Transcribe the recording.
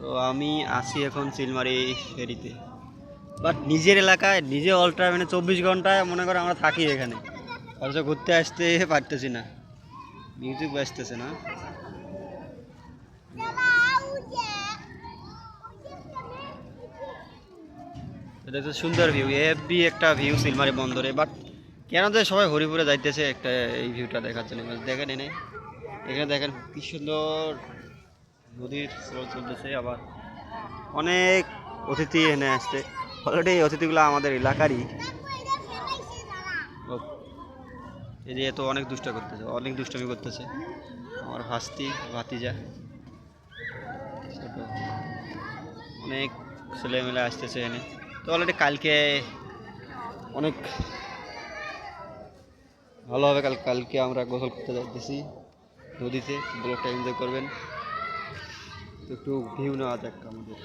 তো আমি আসি এখন চিলমারি ফেরিতে। বাট নিজের এলাকায়, নিজে অল টাইম মানে চব্বিশ ঘন্টায় মনে করে আমরা থাকি এখানে। অথচ ঘুরতে আসতে পারতেছি না। মিউজিক বাজতেছে না। এটা সুন্দর ভিউ এফবি একটা ভিউ সিলমারি বন্দরে। বাট কেন যে সবাই হরিপুরে যাইতেছে একটা এই ভিউটা দেখার জন্য? দেখেন এনে। এখানে দেখেন কি সুন্দর নদীর স্রোত চলতেছে, আবার অনেক অতিথি এনে আসছে। অলরেডি এই অতিথিগুলো আমাদের এলাকারই। এই যে তো অনেক দুষ্ট করতেছে, অনেক দুষ্টমি করতেছে। আমার ভাস্তি, ভাতিজা অনেক ছেলেমেলে আসতেছে এনে। তো অলরেডি কালকে অনেক ভালো হবে কাল, কালকে আমরা গোসল করতে যাইতেছি। নদীতে ব্লগটা এনজয় করবেন। তো একটু ভিউ নেওয়া যাক আমাদের